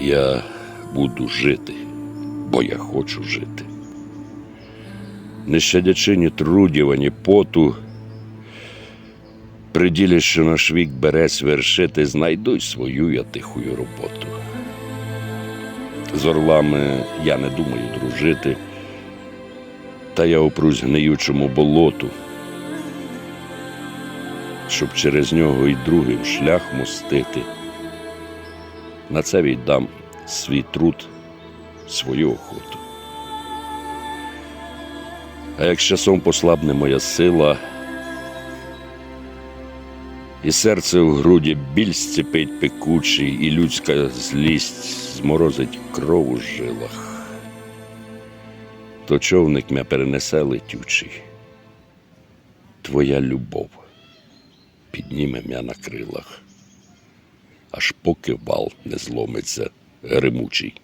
Я буду жити, бо я хочу жити. Не щадячи ні трудів, ані поту, приділі, що наш вік бере свершити, знайду й свою я тихую роботу. З орлами я не думаю дружити, та я опрусь гниючому болоту, щоб через нього й другим шлях мостити. На це віддам свій труд, свою охоту. А як з часом послабне моя сила, і серце в груді біль сцепить пекучий, і людська злість зморозить кров у жилах, то човник мя перенесе летючий. Твоя любов підніме мя на крилах аж поки вал не зломиться гримучий.